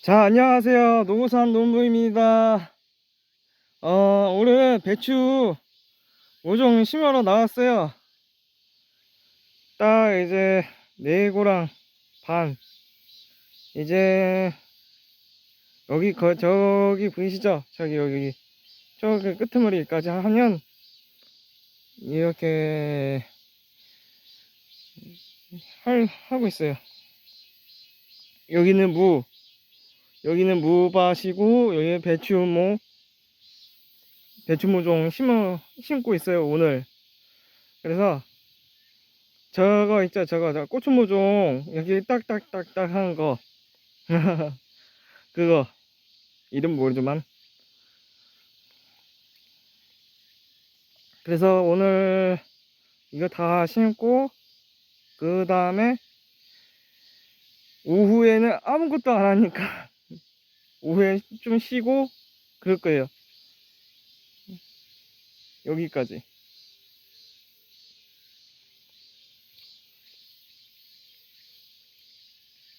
자, 안녕하세요. 노구산 농부입니다. 어, 오늘 배추 5종 심으러 나왔어요. 딱 이제 네 고랑 반. 이제 여기 거 저기 보이시죠? 저기 여기 저기 끄트머리까지 하면 이렇게 할 하고 있어요. 여기는 무, 여기는 무밭이고 여기 배추모 배추모종 심어 심고 있어요 오늘. 그래서 저거 있죠 저거 저 고추모종. 여기 딱딱딱딱 하는 거. 그거. 이름 모르지만. 그래서 오늘 이거 다 심고 그 다음에 오후에는 아무것도 안 하니까 오후에 좀 쉬고 그럴 거예요. 여기까지.